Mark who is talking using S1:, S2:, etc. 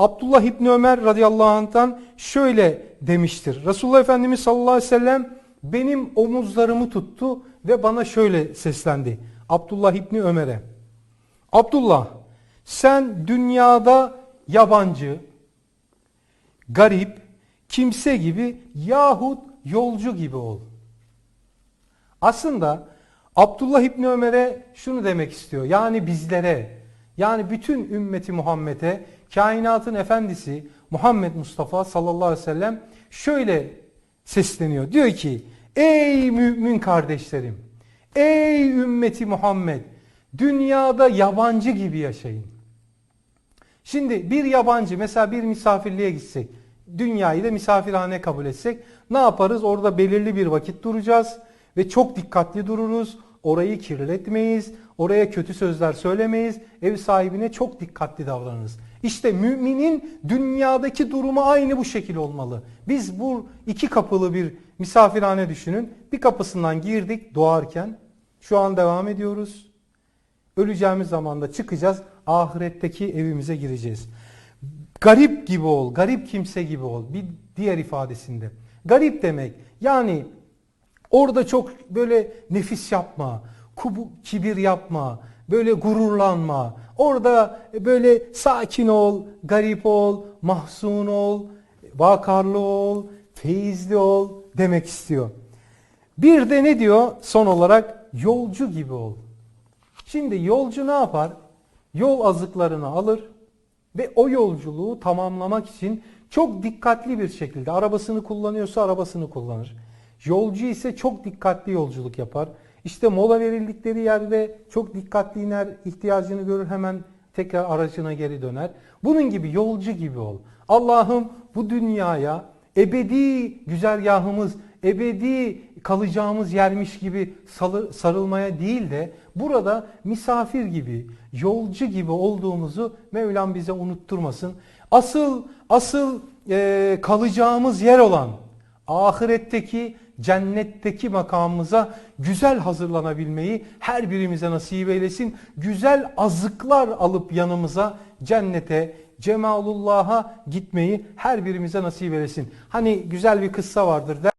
S1: Abdullah İbni Ömer radıyallahu anh'tan şöyle demiştir. Resulullah Efendimiz sallallahu aleyhi ve sellem benim omuzlarımı tuttu ve bana şöyle seslendi. Abdullah İbni Ömer'e. Abdullah sen dünyada yabancı, garip, kimse gibi yahut yolcu gibi ol. Aslında Abdullah İbni Ömer'e şunu demek istiyor. Yani bizlere, yani bütün ümmeti Muhammed'e, kainatın efendisi Muhammed Mustafa sallallahu aleyhi ve sellem şöyle sesleniyor. Diyor ki, ey mümin kardeşlerim, ey ümmeti Muhammed, dünyada yabancı gibi yaşayın. Şimdi bir yabancı mesela bir misafirliğe gitsek, dünyayı da misafirhane kabul etsek ne yaparız? Orada belirli bir vakit duracağız ve çok dikkatli dururuz. Orayı kirletmeyiz, oraya kötü sözler söylemeyiz, ev sahibine çok dikkatli davranırız. İşte müminin dünyadaki durumu aynı bu şekil olmalı. Biz bu iki kapılı bir misafirhane düşünün. Bir kapısından girdik doğarken, şu an devam ediyoruz. Öleceğimiz zaman da çıkacağız. Ahiretteki evimize gireceğiz. Garip gibi ol, garip kimse gibi ol. Bir diğer ifadesinde. Garip demek yani orada çok böyle nefis yapma, kubu, kibir yapma, böyle gururlanma. Orada böyle sakin ol, garip ol, mahzun ol, vakarlı ol, feyizli ol demek istiyor. Bir de ne diyor son olarak? Yolcu gibi ol. Şimdi yolcu ne yapar? Yol azıklarını alır ve o yolculuğu tamamlamak için çok dikkatli bir şekilde arabasını kullanıyorsa arabasını kullanır. Yolcu ise çok dikkatli yolculuk yapar. İşte mola verildikleri yerde çok dikkatli iner, ihtiyacını görür hemen tekrar aracına geri döner. Bunun gibi yolcu gibi ol. Allah'ım bu dünyaya ebedi güzergahımız, ebedi kalacağımız yermiş gibi sarılmaya değil de burada misafir gibi, yolcu gibi olduğumuzu Mevlam bize unutturmasın. Asıl asıl e, kalacağımız yer olan ahiretteki cennetteki makamımıza güzel hazırlanabilmeyi her birimize nasip eylesin. Güzel azıklar alıp yanımıza cennete, Cemalullah'a gitmeyi her birimize nasip eylesin. Hani güzel bir kıssa vardır der